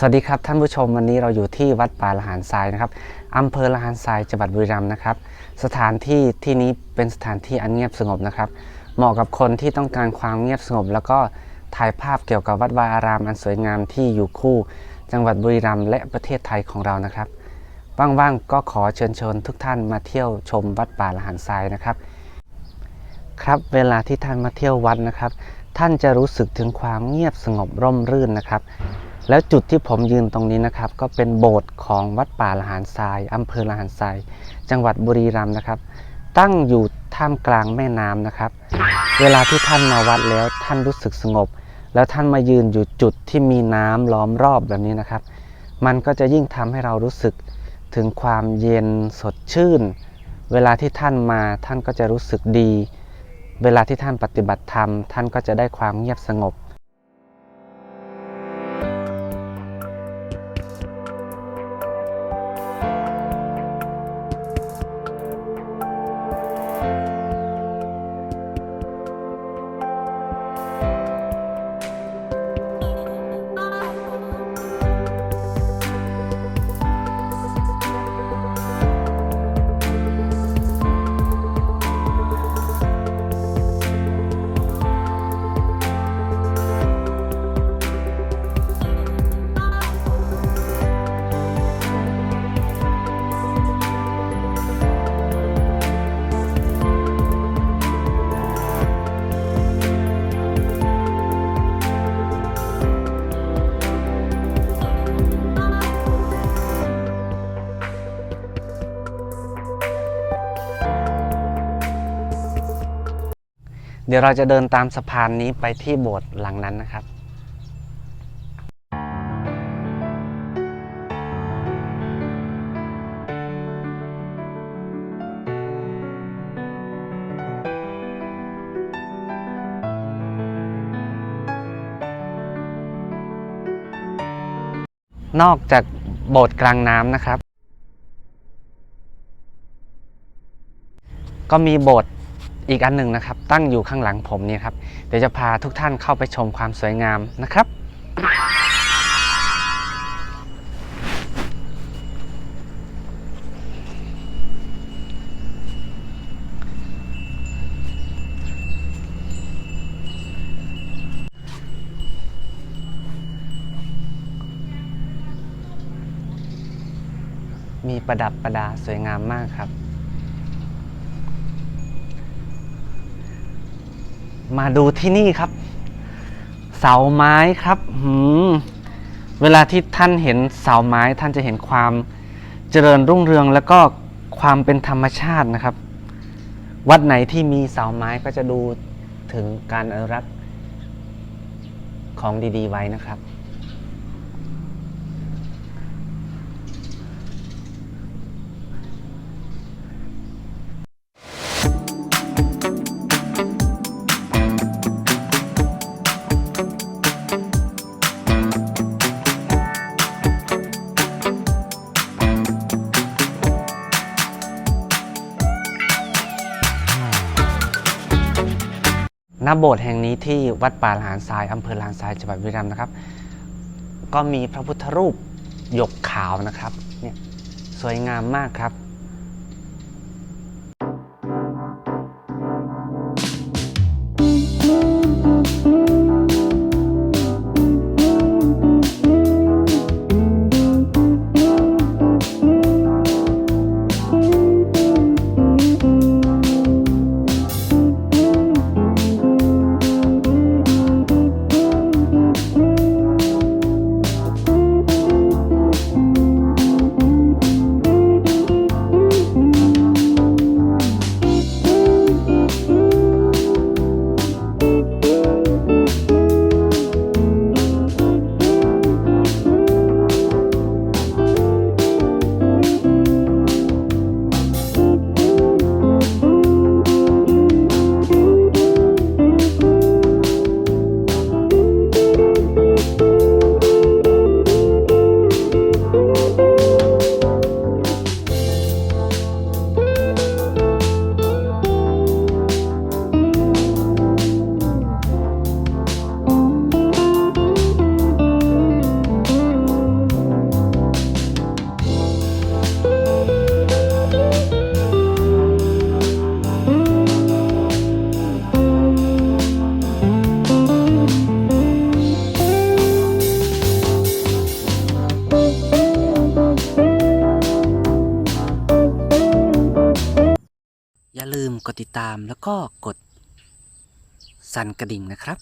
สวัสดีครับท่านผู้ชมวันนี้เราอยู่ที่วัดป่าละหารทรายนะครับอำเภอละหารทรายจังหวัดบุรีรัมย์นะครับ สถานที่ที่นี้เป็นสถานที่อันเงียบสงบนะครับ เหมาะกับคนที่ต้องการความเงียบสงบ แล้วก็ถ่ายภาพเกี่ยวกับวัดวาอารามอันสวยงามที่อยู่คู่ จังหวัดบุรีรัมย์และประเทศไทยของเรานะครับว่างๆก็ขอเชิญชวนทุกท่านมาเที่ยวชมวัดป่าละหารทรายนะครับ ครับเวลาที่ท่านมาเที่ยววัดนะครับ ท่านจะรู้สึกถึงความเงียบสงบร่มรื่นนะครับ แล้วจุดที่ผมยืนตรงนี้นะครับ ก็เป็นโบสถ์ของวัดป่าละหารทรายอำเภอละหารทราย จังหวัดบุรีรัมย์นะครับ ตั้งอยู่ท่ามกลางแม่น้ำนะครับ เวลาที่ท่านมาวัดแล้วท่านรู้สึกสงบ แล้วท่านมายืนอยู่จุดที่มีน้ำล้อมรอบแบบนี้นะครับ มันก็จะยิ่งทำให้เรารู้สึกถึงความเย็นสดชื่น เวลาที่ท่านมาท่านก็จะรู้สึกดี เวลาที่ท่านปฏิบัติธรรม ท่านก็จะได้ความเงียบสงบ you เดี๋ยวเราจะเดินตามสะพานนี้ไปที่โบสถ์หลังนั้นนะครับนอกจากโบสถ์กลางน้ำนะครับ ก็มีโบสถ์ อีกอันหนึ่งนะครับ ตั้งอยู่ข้างหลังผมเนี่ยครับ เดี๋ยวจะพาทุกท่านเข้าไปชมความสวยงามนะครับ มีประดับประดาสวยงามมากครับ มาดูที่นี่ครับ เสาไม้ครับหืมเวลาที่ท่านเห็นเสาไม้ท่านจะเห็นความเจริญรุ่งเรืองแล้วก็ความเป็นธรรมชาตินะครับ วัดไหนที่มีเสาไม้ก็จะดูถึงการอนุรักษ์ของดี ๆ ไว้นะครับ ณโบสถ์แห่งนี้ที่วัดป่าลานทรายอำเภอลานทรายจังหวัดบุรีรัมย์นะครับ ก็มีพระพุทธรูปหยกขาวนะครับเนี่ยสวยงามมากครับ มกดติดตามแล้วก็กดสั่นกระดิ่งนะครับ